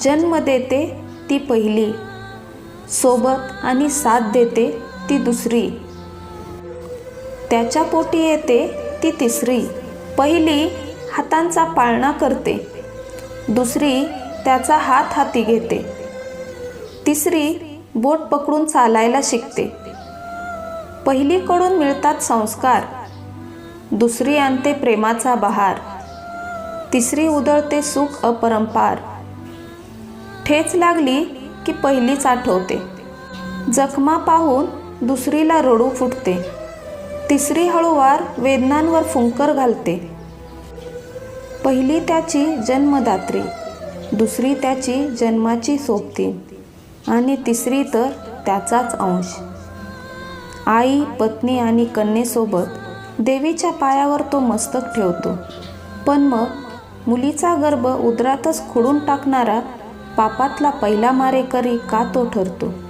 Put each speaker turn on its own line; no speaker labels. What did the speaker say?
जन्म देते ती पहिली. सोबत आणि साथ देते ती दुसरी. त्याच्या पोटी येते ती तिसरी. पहिली हातांचा पाळणा करते. दुसरी त्याचा हात हाती घेते. तिसरी बोट पकडून चालायला शिकते. पहिलीकडून मिळतात संस्कार. दुसरी आणते प्रेमाचा बहार. तिसरी उधळते सुख अपरंपार. ठेच लागली की पहिलीच आठवते. जखमा पाहून दुसरीला रडू फुटते. तिसरी हळूवार वेदनांवर फुंकर घालते. पहिली त्याची जन्मदात्री दुसरी त्याची जन्माची सोबती आणि तिसरी तर त्याचाच अंश. आई पत्नी आणि कन्येसोबत देवीच्या पायावर तो मस्तक ठेवतो. पण मग मुलीचा गर्भ उदरातच खुडून टाकणारा पापातला पहिला मारेकरी का तो ठरतो?